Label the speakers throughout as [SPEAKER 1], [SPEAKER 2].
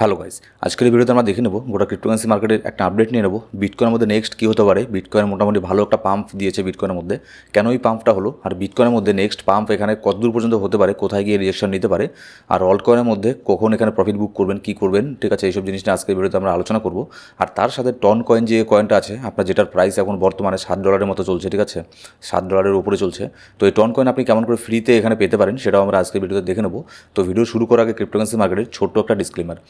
[SPEAKER 1] Hello guys, আজকের ভিডিওতে আমরা দেখে নেব গোটা ক্রিপ্টোকারেন্সি মার্কেটের একটা আপডেট নিয়ে নেব। বিটকয়েনের মধ্যে নেক্সট কী হতে পারে? বিটকয়েন মোটামুটি ভালো একটা পাম্প দিয়েছে বিটকয়েনের মধ্যে। কেন এই পাম্পটা হলো? আর বিটকয়েনের মধ্যে নেক্সট পাম্প এখানে কতদূর পর্যন্ত হতে পারে? কোথায় গিয়ে রিজেকশন নিতে পারে? আর অল কয়েনের মধ্যে কখন এখানে প্রফিট বুক করবেন, কী করবেন? ঠিক আছে, এইসব জিনিস নিয়ে আজকের ভিডিওতে আমরা আলোচনা করব। আর তার সাথে টন কয়েন যে কয়েনটা আছে, আপনার যেটার প্রাইস এখন বর্তমানে সাত ডলারের মতো চলছে, ঠিক আছে? সাত ডলারের উপরে চলছে। তো এই টন কয়েন আপনি কেমন করে ফ্রিতে এখানে পেতে পারেন, সেটাও আমরা আজকের ভিডিওতে দেখে নেব। তো ভিডিও শুরু করার আগে ক্রিপ্টোকারেন্সি মার্কেটের ছোট্ট একটা ডিসক্লেমার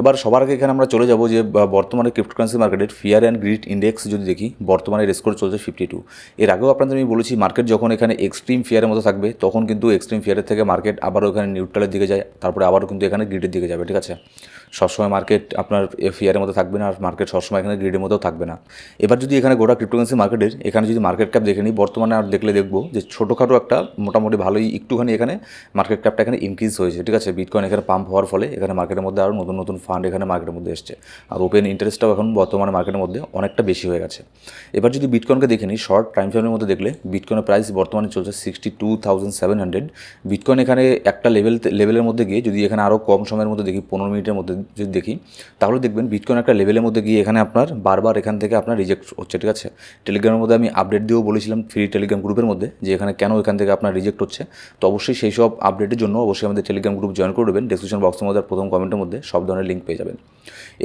[SPEAKER 1] এবার সবার আগে এখানে আমরা চলে যাব যে বর্তমানে ক্রিপ্টোকারেন্সি মার্কেটের ফিয়ার অ্যান্ড গ্রিড ইন্ডেক্স যদি দেখি, বর্তমানে রেসকোর চলছে ফিফটি টু এর আগেও আপনাদের আমি বলেছি মার্কেট যখন এখানে এক্সট্রিম ফিয়ারের মতো থাকবে, তখন কিন্তু এক্সট্রিম ফিয়ারের থেকে মার্কেট আবারও এখানে নিউট্রালের দিকে যায়, তারপরে আবারও কিন্তু এখানে গ্রিডের দিকে যাবে, ঠিক আছে? সবসময় মার্কেট আপনার ফিয়ারের মধ্যে থাকবে না আর মার্কেট সবসময় এখানে গ্রিডের মধ্যেও থাকবে না। এবার যদি এখানে গোটা ক্রিপ্টোকারেন্সি মার্কেটের এখানে যদি মার্কেট ক্যাপ দেখে নিই, বর্তমানে আর দেখলে দেখব যে ছোটোখাটো একটা মোটামুটি ভালোই একটুখানি এখানে মার্কেট ক্যাপটা এখানে ইনক্রিজ হয়েছে, ঠিক আছে? বিটকয়েন এখানে পাম্প হওয়ার ফলে এখানে মার্কেটের মধ্যে আরও নতুন নতুন ফান্ড এখানে মার্কেটের মধ্যে এসছে। আর ওপেন ইন্টারেস্টটাও এখন বর্তমানে মার্কেটের মধ্যে অনেকটা বেশি হয়ে গেছে। এবার যদি বিটকয়েনকে দেখে নিই শর্ট টাইম ফ্রেমের মধ্যে দেখলে বিটকয়েনের প্রাইস বর্তমানে চলছে sixty two thousand seven hundred bitcoin এখানে একটা লেভেল লেভেলের মধ্যে গিয়ে যদি এখানে আরও কম সময়ের মধ্যে দেখি, পনেরো মিনিটের মধ্যে যদি দেখি, তাহলে দেখবেন বিটকয়েন একটা লেভেলের মধ্যে গিয়ে এখানে আপনার বারবার এখান থেকে আপনার রিজেক্ট হচ্ছে, ঠিক আছে? টেলিগ্রামের মধ্যে আমি আপডেট দিয়েও বলেছিলাম ফ্রি টেলিগ্রাম গ্রুপের মধ্যে, যে এখানে কেন এখান থেকে আপনার রিজেক্ট হচ্ছে। তো অবশ্যই সেই সব আপডেটের জন্য অবশ্যই আমাদের টেলিগ্রাম গ্রুপ জয়েন করে দেবেন। ডিসক্রিপশন বক্সের মধ্যে প্রথম কমেন্টের মধ্যে সব ধরনের লিঙ্ক পেয়ে যাবেন।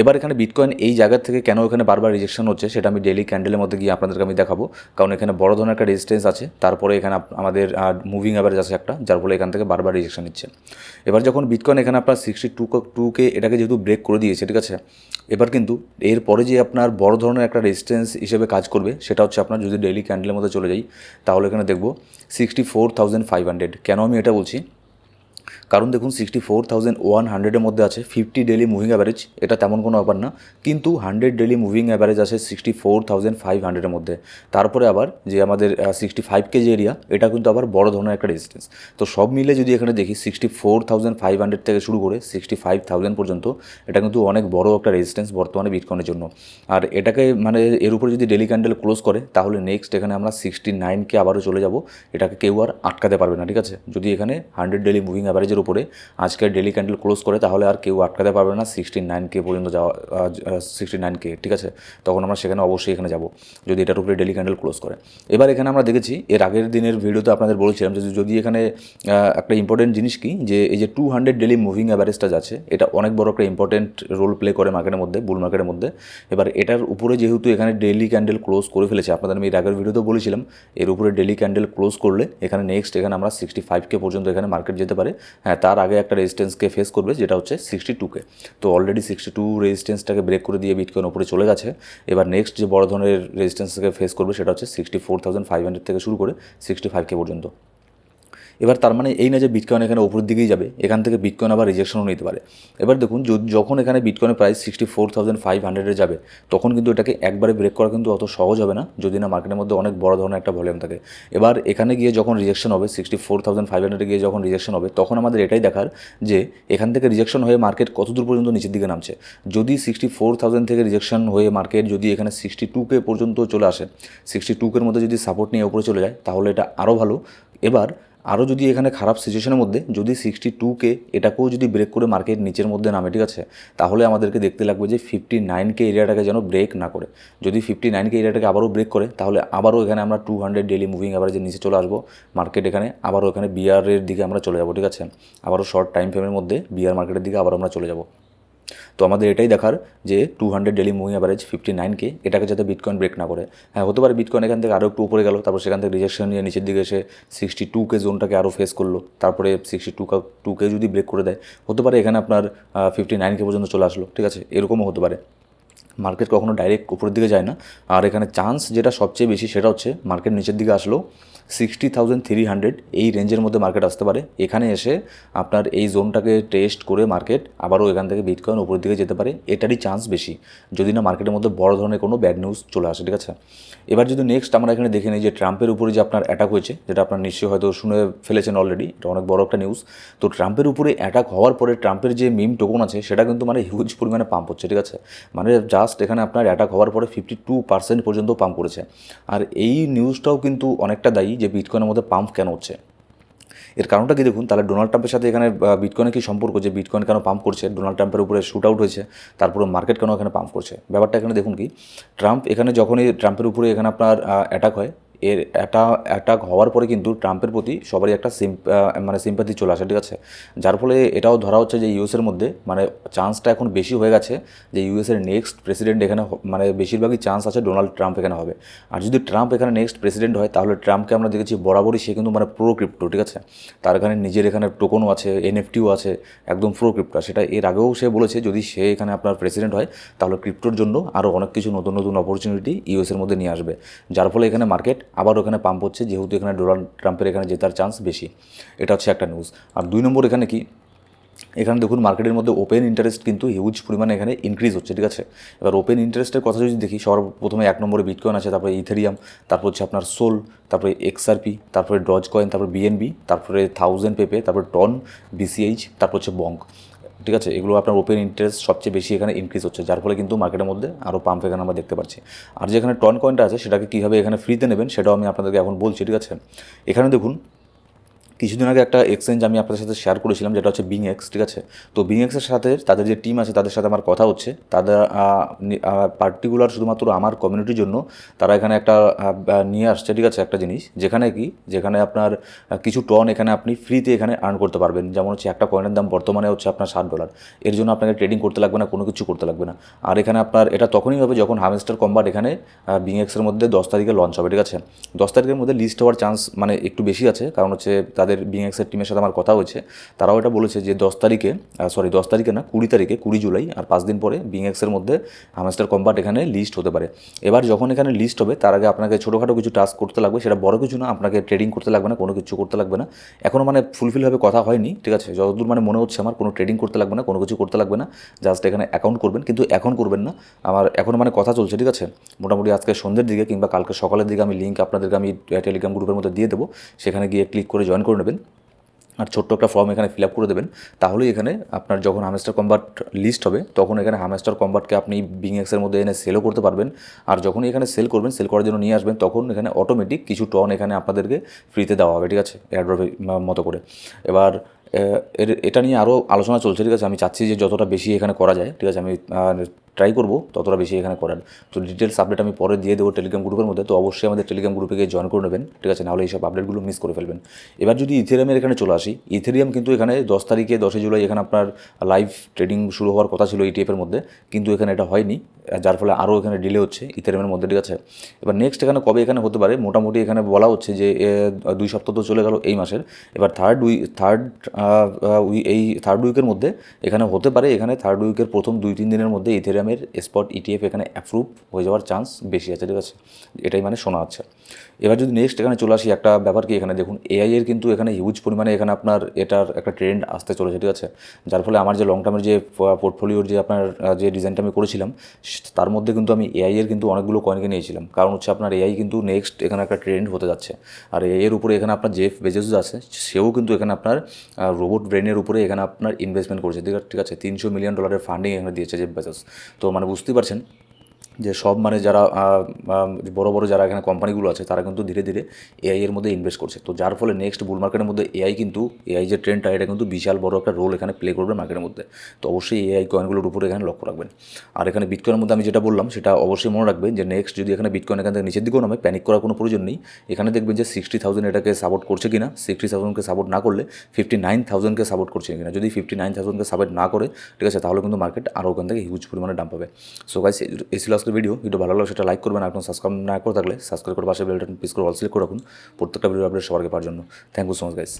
[SPEAKER 1] এবার এখানে বিটকয়েন এই জায়গা থেকে কেন এখানে বারবার রিজেকশন হচ্ছে, সেটা আমি ডেলি ক্যান্ডেলের মধ্যে গিয়ে আপনাদেরকে আমি দেখাবো। কারণ এখানে বড় ধরনের একটা রেজিস্টেন্স আছে, তারপরে এখানে আমাদের মুভিং অ্যাভারেজ আছে একটা, যার ফলে এখান থেকে বারবার রিজেকশন নিচ্ছে। এবার যখন বিটকয়েন এখানে আপনার সিক্সটি টু টুকে এটাকে যেহেতু ব্রেক করে দিয়েছে, ঠিক আছে? এবার কিন্তু এরপরে যে আপনার বড় ধরনের একটা রেজিস্ট্যান্স হিসেবে কাজ করবে, সেটা হচ্ছে আপনার যদি ডেইলি ক্যান্ডেলের মধ্যে চলে যাই, তাহলে এখানে দেখব sixty four thousand five hundred কেন আমি এটা বলছি? কারণ দেখুন সিক্সটি ফোর থাউজেন্ড ওয়ান হান্ড্রেডের মধ্যে আছে ফিফটি ডেলি মুভিং অ্যাভারেজ এটা তেমন কোনো ব্যাপার না, কিন্তু হান্ড্রেড ডেলি মুভিং অ্যাভারেজ আছে সিক্সটি ফোর থাউজেন্ড ফাইভ হান্ড্রেডের মধ্যে। তারপরে আবার যে আমাদের সিক্সটি ফাইভ কেজি এরিয়া এটা কিন্তু আবার বড় ধরনের একটা ডিস্টেন্স তো সব মিলে যদি এখানে দেখি sixty four thousand five hundred থেকে শুরু করে সিক্সটি ফাইভ থাউজেন্ড পর্যন্ত, এটা কিন্তু অনেক বড় একটা রেজিস্ট্যান্স বর্তমানে বিটকয়েনের জন্য। আর এটাকে মানে এর উপরে যদি ডেলি ক্যান্ডেল ক্লোজ করে, তাহলে নেক্সট এখানে আমরা সিক্সটি নাইনকে আবারও চলে যাব, এটাকে কেউ আর আটকাতে পারবে না, ঠিক আছে? যদি এখানে হান্ড্রেড ডেলি মুভিং অ্যাভারেজের উপরে আজকের ডেলি ক্যান্ডেল ক্লোজ করে, তাহলে আর কেউ আটকাতে পারবে না। সিক্সটি নাইন কে পর্যন্ত যাওয়া সিক্সটি নাইন কে ঠিক আছে? তখন আমরা সেখানে অবশ্যই এখানে যাব, যদি এটার উপরে ডেলি ক্যান্ডেল ক্লোজ করে। এবার এখানে আমরা দেখেছি, এর আগের দিনের ভিডিওতে আপনাদের বলেছিলাম যে, যদি এখানে একটা ইম্পর্টেন্ট জিনিস কি? যে, এই যে টু হান্ড্রেড ডেলি মুভিং অ্যাভারেজটা যাচ্ছে, এটা অনেক বড় একটা ইম্পর্টেন্ট রোল প্লে করে মার্কেটের মধ্যে বুল মার্কেটের মধ্যে। এবার এটার উপরে যেহেতু এখানে ডেলি ক্যান্ডেল ক্লোজ করে ফেলেছে, আপনাদের আমি এর আগের ভিডিওতেও বলেছিলাম, এর উপরে ডেলি ক্যান্ডেল ক্লোজ করলে, এখানে নেক্সট এখানে আমরা সিক্সটি ফাইভকে পর্যন্ত এখানে মার্কেট যেতে পারে। হ্যাঁ তার আগে একটা রেজিস্ট্যান্সকে ফেস করবে, যেটা হচ্ছে সিক্সটি টুকে তো অলরেডি সিক্সটি টু রেজিস্ট্যান্সটাকে ব্রেক করে দিয়ে বিটকয়েন ওপরে চলে গেছে। এবার নেক্সট যে বড় ধরনের রেজিস্ট্যান্সকে ফেস করবে, সেটা হচ্ছে sixty four thousand five hundred থেকে শুরু করে সিক্সটি ফাইভ কে পর্যন্ত। এবার তার মানে এই না যে বিটকয়েন এখানে উপরের দিকেই যাবে, এখান থেকে বিটকয়েন আবার রিজেকশনও নিতে পারে। এবার দেখুন যখন এখানে বিটকয়েনের price sixty four thousand five হান্ড্রেডে যাবে, তখন কিন্তু এটাকে একবারে ব্রেক করা কিন্তু অত সহজ হবে না, যদি না মার্কেটের মধ্যে অনেক বড় ধরনের একটা ভলিউম থাকে। এবার এখানে গিয়ে যখন রিজেকশন হবে সিক্সটি ফোর থাউজেন্ড ফাইভ হান্ড্রেডে গিয়ে যখন রিজেকশন হবে, তখন আমাদের এটাই দেখার যে এখান থেকে রিজেকশন হয়ে মার্কেট কত দূর পর্যন্ত নিচের দিকে নামছে। যদি সিক্সটি ফোর থাউজেন্ড থেকে রিজেকশন হয়ে মার্কেট যদি এখানে সিক্সটি টুকে পর্যন্ত চলে আসে সিক্সটি টুকের মধ্যে যদি সাপোর্ট নিয়ে উপরে চলে যায়, তাহলে এটা আরও ভালো। এবার আরও যদি এখানে খারাপ সিচুয়েশনের মধ্যে, যদি সিক্সটি টুকে এটাকেও যদি ব্রেক করে মার্কেট নিচের মধ্যে নামে, ঠিক আছে? তাহলে আমাদেরকে দেখতে লাগবে যে ফিফটি নাইনকে এরিয়াটাকে যেন ব্রেক না করে। যদি ফিফটি নাইনকে এরিয়াটাকে আবারও ব্রেক করে, তাহলে আবারও এখানে আমরা টু হান্ড্রেড ডেলি মুভিং অ্যাভারেজের নিচে চলে আসব। মার্কেট এখানে, আবারও এখানে বিয়ারের দিকে আমরা চলে যাব, ঠিক আছে? আবারও শর্ট টাইম ফ্রেমের মধ্যে বিয়ার মার্কেটের দিকে আবার আমরা চলে যাব। তো আমাদের এটাই দেখার যে two hundred daily moving average fifty নাইনকে এটাকে যাতে বিটকয়েন ব্রেক না করে। হ্যাঁ হতে পারে বিটকয়েন এখান থেকে আরও একটু উপরে গেল, তারপর সেখান থেকে রিজেকশন নিয়ে নিচের দিকে এসে সিক্সটি টু কে জোনটাকে আরও ফেস করল, তারপরে সিক্সটি টু টু কে যদি ব্রেক করে দেয়, হতে পারে এখানে আপনার ফিফটি নাইনকে পর্যন্ত চলে আসলো, ঠিক আছে? এরকমও হতে পারে। মার্কেট কখনো ডাইরেক্ট উপরের দিকে যায় না। আর এখানে চান্স যেটা সবচেয়ে বেশি সেটা হচ্ছে মার্কেট নিচের দিকে আসলো। সিক্সটি থাউজেন্ড থ্রি হান্ড্রেড এই রেঞ্জের মধ্যে মার্কেট আসতে পারে। এখানে এসে আপনার এই জোনটাকে টেস্ট করে মার্কেট আবারও এখান থেকে বিটকয়েন উপরের দিকে যেতে পারে। এটারই চান্স বেশি। যদি না মার্কেটের মধ্যে বড় ধরনের কোনো ব্যাড নিউজ চলে আসে, ঠিক আছে? এবার যদি নেক্সট আমরা এখানে দেখে নিই যে ট্রাম্পের উপরে যে আপনার অ্যাটাক হয়েছে, যেটা আপনার নিশ্চয়ই হয়তো শুনে ফেলেছেন অলরেডি এটা অনেক বড় একটা নিউজ তো ট্রাম্পের উপরে অ্যাটাক হওয়ার পরে ট্রাম্পের যে মিম টোকন আছে, সেটা কিন্তু মানে হিউজ পরিমাণে পাম্প হচ্ছে, ঠিক আছে? মানে জাস্ট এখানে আপনার অ্যাটাক হওয়ার পরে ফিফটি টু পার্সেন্ট পর্যন্ত পাম্প করেছে। আর এই নিউজটাও কিন্তু অনেকটা দায়ী যে বিটকয়েনের মধ্যে পাম্প কেন হচ্ছে। এর কারণটা কি দেখুন, তাহলে ডোনাল্ড ট্রাম্পের সাথে এখানে বিটকয়েনের কি সম্পর্ক যে বিটকয়েন কেন পাম্প করছে? ডোনাল্ড ট্রাম্পের উপরে শ্যুট আউট হয়েছে, তারপরে মার্কেট কেন এখানে পাম্প করছে? ব্যাপারটা এখানে দেখুন কি ট্রাম্প এখানে যখনই ট্রাম্পের উপরে এখানে আপনার অ্যাটাক হয় এর একটা অ্যাটাক হওয়ার পরে কিন্তু ট্রাম্পের প্রতি সবারই একটা মানে সিম্পাথি চলে আসে, ঠিক আছে? যার ফলে এটাও ধরা হচ্ছে যে ইউএসের মধ্যে মানে চান্সটা এখন বেশি হয়ে গেছে যে ইউএসের নেক্সট প্রেসিডেন্ট এখানে মানে বেশিরভাগই চান্স আছে ডোনাল্ড ট্রাম্প এখানে হবে। আর যদি ট্রাম্প এখানে নেক্সট প্রেসিডেন্ট হয়, তাহলে ট্রাম্পকে আমরা দেখেছি বরাবরই সে কিন্তু মানে প্রো ক্রিপ্টো ঠিক আছে? তার এখানে নিজের এখানে টোকনও আছে এনএফটিও আছে, একদম প্রো ক্রিপ্টো সেটা এর আগেও সে বলেছে, যদি সে এখানে আপনার প্রেসিডেন্ট হয়, তাহলে ক্রিপ্টোর জন্য আরও অনেক কিছু নতুন নতুন অপরচুনিটি ইউএসের মধ্যে নিয়ে আসবে। যার ফলে এখানে মার্কেট আবার ওখানে পাম্প হচ্ছে, যেহেতু এখানে ডোনাল্ড ট্রাম্পের এখানে জেতার চান্স বেশি। এটা হচ্ছে একটা নিউজ আর দুই নম্বর এখানে কি? এখানে দেখুন মার্কেটের মধ্যে ওপেন ইন্টারেস্ট কিন্তু হিউজ পরিমাণে এখানে ইনক্রিজ হচ্ছে, ঠিক আছে? এবার ওপেন ইন্টারেস্টের কথা যদি দেখি সবার প্রথমে এক নম্বরে বিটকয়েন আছে, তারপরে ইথেরিয়াম তারপর হচ্ছে আপনার সোল তারপরে এক্সআরপি তারপরে ডজ কয়েন তারপরে বিএনবি তারপরে থাউজেন্ড পেপে তারপরে টন বিসিএইচ তারপর হচ্ছে বঙ্ক ঠিক আছে? এগুলো আপনার ওপেন ইন্টারেস্ট সবচেয়ে বেশি এখানে ইনক্রিজ হচ্ছে, যার ফলে কিন্তু মার্কেটের মধ্যে আরও পাম্প এখানে আমরা দেখতে পাচ্ছি। আর যেখানে টন কয়েনটা আছে, সেটাকে কীভাবে এখানে ফ্রিতে নেবেন, সেটাও আমি আপনাদেরকে এখন বলছি, ঠিক আছে? এখানে দেখুন কিছুদিন আগে একটা এক্সচেঞ্জ আমি আপনাদের সাথে শেয়ার করেছিলাম, যেটা হচ্ছে বিং এক্স ঠিক আছে? তো বিং এক্সের সাথে তাদের যে টিম আছে, তাদের সাথে আমার কথা হচ্ছে। তাদের পার্টিকুলার শুধুমাত্র আমার কমিউনিটির জন্য তারা এখানে একটা নিয়ে আসছে, ঠিক আছে, একটা জিনিস। যেখানে কি? যেখানে আপনার কিছু টন এখানে আপনি ফ্রিতে এখানে আর্ন করতে পারবেন। যেমন হচ্ছে একটা কয়েনের দাম বর্তমানে হচ্ছে আপনার ষাট ডলার এর জন্য আপনাকে ট্রেডিং করতে লাগবে না, কোনো কিছু করতে লাগবে না। আর এখানে আপনার, এটা তখনই হবে যখন হামেস্টার কম্বাট এখানে বিং এক্সের মধ্যে দশ তারিখে লঞ্চ হবে, ঠিক আছে? দশ তারিখের মধ্যে লিস্ট হওয়ার চান্স মানে একটু বেশি আছে, কারণ হচ্ছে তাদের বিং এক্সের টিমের সাথে আমার কথা হয়েছে, তারাও এটা বলেছে যে দশ তারিখে সরি দশ তারিখে না, কুড়ি তারিখে, কুড়ি জুলাই আর পাঁচ দিন পরে বিং এক্সের মধ্যে হামেস্টার কম্বাট এখানে লিস্ট হতে পারে। এবার যখন এখানে লিস্ট হবে, তার আগে আপনাকে ছোটোখাটো কিছু টাস্ক করতে লাগবে, সেটা বড় কিছু না, আপনাকে ট্রেডিং করতে লাগবে না, কোনো কিছু করতে লাগবে না। এখনও মানে ফুলফিলভাবে কথা হয়নি, ঠিক আছে? যতদূর মানে মনে হচ্ছে আমার, কোনো ট্রেডিং করতে লাগবে না, কোনো কিছু করতে লাগবে না জাস্ট এখানে অ্যাকাউন্ট করবেন, কিন্তু এখন করবেন না। আমার এখনও মানে কথা চলছে, ঠিক আছে? মোটামুটি আজকে সন্ধ্যের দিকে কিংবা কালকে সকালের দিকে আমি লিঙ্ক আপনাদেরকে আমি টেলিগ্রাম গ্রুপের মধ্যে দিয়ে দেবো, সেখানে গিয়ে ক্লিক করে জয়েন করে নেবেন। আর ছোট্ট একটা ফর্ম এখানে ফিল আপ করে দেবেন। তাহলেই এখানে আপনার যখন হামেস্টার কম্বাট লিস্ট হবে, তখন এখানে হামেস্টার কম্বাটকে আপনি বিং এক্সের মধ্যে এনে সেলও করতে পারবেন। আর যখন এখানে সেল করবেন সেল করার জন্য নিয়ে আসবেন, তখন এখানে অটোমেটিক কিছু টন এখানে আপনাদেরকে ফ্রিতে দেওয়া হবে, ঠিক আছে? এয়ারড্রপের মতো করে। এবার এর, এটা নিয়ে আরও আলোচনা চলছে, ঠিক আছে? আমি চাচ্ছি যে যতটা বেশি এখানে করা যায়, ঠিক আছে? আমি ট্রাই করব, ততটা বেশি এখানে করার। তো ডিটেলস আপডেট আমি পরে দিয়ে দেবো টেলিগ্রাম গ্রুপের মধ্যে, তো অবশ্যই আমাদের টেলিগ্রাম গ্রুপে গিয়ে জয়েন করে নেবেন, ঠিক আছে? নাহলে এইসব আপডেটগুলো মিস করে ফেলবেন। এবার যদি ইথেরিয়ামের এখানে চলে আসি ইথেরিয়াম কিন্তু এখানে দশ তারিখে দশই জুলাই এখানে আপনার লাইভ ট্রেডিং শুরু হওয়ার কথা ছিল ইটিএফের মধ্যে, কিন্তু এখানে এটা হয়নি, যার ফলে আরও এখানে ডিলে হচ্ছে ইথেরিয়ামের মধ্যে, ঠিক আছে? এবার নেক্সট এখানে কবে এখানে হতে পারে, মোটামুটি এখানে বলা হচ্ছে যে দুই সপ্তাহ তো চলে গেল এই মাসের। এবার থার্ড উই থার্ড এই থার্ড উইকের মধ্যে এখানে হতে পারে, এখানে থার্ড উইকের প্রথম দুই, তিন দিনের মধ্যে ইথেরিয়ামের স্পট ইটিএফ এখানে অ্যাপ্রুভ হয়ে যাওয়ার চান্স বেশি আছে, ঠিক আছে? এটাই মানে শোনা আছে এবার যদি নেক্সট এখানে চলে আসি, একটা ব্যাপার কি এখানে দেখুন এআই এর কিন্তু এখানে হিউজ পরিমাণে এখানে আপনার এটার একটা ট্রেন্ড আসতে চলেছে, ঠিক আছে? যার ফলে আমার যে লং টার্মের যে পোর্টফোলিওর যে আপনার যে ডিজাইনটা আমি করেছিলাম তার মধ্যে কিন্তু আমি এআই এর কিন্তু অনেকগুলো কয়েনকে নিয়েছিলাম। কারণ হচ্ছে আপনার এআই কিন্তু নেক্সট এখানে একটা ট্রেন্ড হতে যাচ্ছে। আর এর উপরে এখানে আপনার জেফ বেজেস আছে, সেও কিন্তু এখানে আপনার রোবট ব্রেনের উপরে এখানে আপনার ইনভেস্টমেন্ট করেছে, ঠিক আছে? তিনশো মিলিয়ন ডলারের ফান্ডিং এখানে দিয়েছে জেফ বেজেস তো মানে বুঝতেই পারছেন যে সব মানে যারা বড় বড় যারা এখানে কোম্পানিগুলো আছে, তারা কিন্তু ধীরে ধীরে এআই এর মধ্যে ইনভেস্ট করছে। তো যার ফলে নেক্সট বুল মার্কেটের মধ্যে এআই কিন্তু এআই যে ট্রেন্ডটা এটা কিন্তু বিশাল বড় একটা রোল এখানে প্লে করবে মার্কেটের মধ্যে। তো অবশ্যই এআই কয়েনগুলোর উপরে এখানে লক্ষ্য রাখবেন। আর এখানে বিটকয়েনের মধ্যে আমি যেটা বললাম, সেটা অবশ্যই মনে রাখবেন যে নেক্সট যদি এখানে বিটকয়েন এখান থেকে নিচের দিকেও নামে প্যানিক করার কোনো প্রয়োজন নেই। এখানে দেখবেন যে সিক্সটি থাউজেন্ড এটাকে সাপোর্ট করছে কিনা সিক্সটি থাউজেন্ডকে সাপোর্ট না করলে ফিফটি নাইন থাউজেন্ডকে সাপোর্ট করছে কিনা। যদি ফিফটি নাইন থাউজেন্ডকে সাপোর্ট না করে, ঠিক আছে, তাহলে কিন্তু মার্কেট আরও ওখান থেকে হিউজ পরিমাণে ডাম্প পাবে সো গাইস এই আজকের ভিডিও ভিডিও ভালো লাগলে সেটা লাইক করবেন আপনার সাবস্ক্রাইব না করে থাকলে সাবস্ক্রাইব করে পাশে বেলটন প্রেস করে অল সিলেক্ট করে রাখুন। প্রত্যেকটা ভিডিও আপডেট সবার পাওয়ার জন্য। Thank you so much guys